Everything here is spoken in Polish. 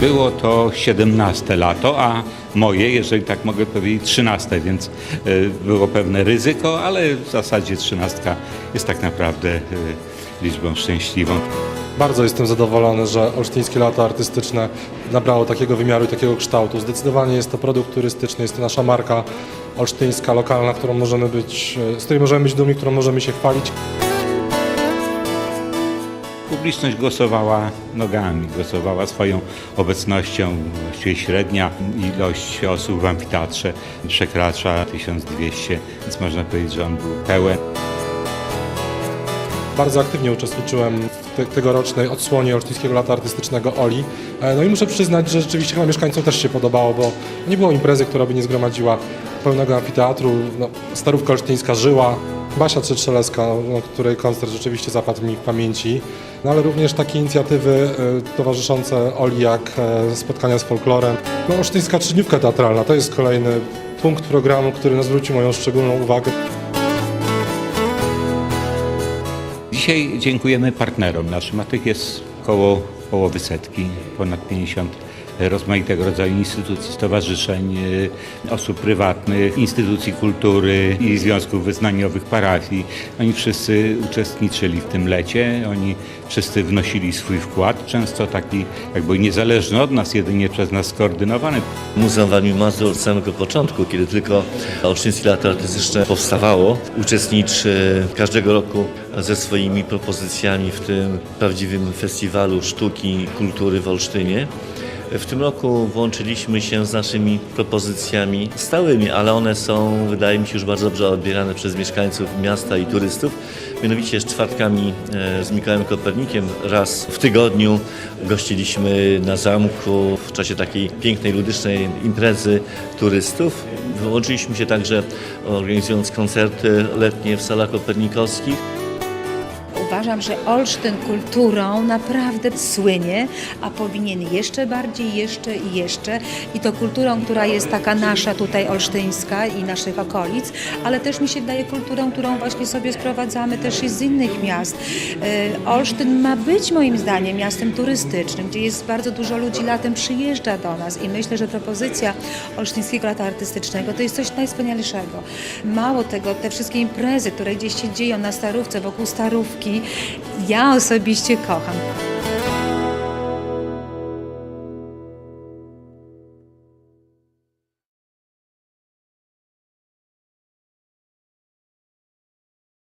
Było to 17 lato, a moje, jeżeli tak mogę powiedzieć, 13, więc e, było pewne ryzyko, ale w zasadzie 13 jest tak naprawdę e, liczbą szczęśliwą. Bardzo jestem zadowolony, że olsztyńskie lato artystyczne nabrało takiego wymiaru i takiego kształtu. Zdecydowanie jest to produkt turystyczny, jest to nasza marka olsztyńska, lokalna, którą możemy być, z której możemy być dumni, którą możemy się chwalić. Publiczność głosowała nogami, głosowała swoją obecnością. Właściwie średnia ilość osób w amfiteatrze przekracza 1200, więc można powiedzieć, że on był pełen. Bardzo aktywnie uczestniczyłem w te, tegorocznej odsłonie Olsztyńskiego Lata Artystycznego Oli. E, No i muszę przyznać, że rzeczywiście chyba mieszkańcom też się podobało, bo nie było imprezy, która by nie zgromadziła pełnego amfiteatru. No, Starówka Olsztyńska żyła. Basia Trzetrzeleska, no, której koncert rzeczywiście zapadł mi w pamięci. No ale również takie inicjatywy e, towarzyszące Oli jak e, spotkania z folklorem. No, Olsztyńska Trzydniówka Teatralna to jest kolejny punkt programu, który no, zwrócił moją szczególną uwagę. Dzisiaj dziękujemy partnerom naszym, a tych jest około połowy setki, ponad 50 rozmaitego rodzaju instytucji, stowarzyszeń, y, osób prywatnych, instytucji kultury i związków wyznaniowych, parafii. Oni wszyscy uczestniczyli w tym lecie, oni wszyscy wnosili swój wkład, często taki jakby niezależny od nas, jedynie przez nas skoordynowany. Muzeum Warmii Mazur od samego początku, kiedy tylko Olsztyńskie Lato Artystyczne powstawało, uczestniczy każdego roku ze swoimi propozycjami w tym prawdziwym festiwalu sztuki i kultury w Olsztynie. W tym roku włączyliśmy się z naszymi propozycjami stałymi, ale one są, wydaje mi się, już bardzo dobrze odbierane przez mieszkańców miasta i turystów. Mianowicie z czwartkami e, z Mikołajem Kopernikiem raz w tygodniu gościliśmy na zamku w czasie takiej pięknej, ludycznej imprezy turystów. Wyłączyliśmy się także organizując koncerty letnie w salach kopernikowskich. Uważam, że Olsztyn kulturą naprawdę słynie, a powinien jeszcze bardziej, jeszcze i jeszcze. I to kulturą, która jest taka nasza tutaj olsztyńska i naszych okolic, ale też mi się wydaje kulturą, którą właśnie sobie sprowadzamy też i z innych miast. E, Olsztyn ma być moim zdaniem miastem turystycznym, gdzie jest bardzo dużo ludzi latem przyjeżdża do nas i myślę, że propozycja Olsztyńskiego Lata Artystycznego to jest coś najwspanialszego. Mało tego, te wszystkie imprezy, które gdzieś się dzieją na Starówce, wokół Starówki, ja osobiście kocham.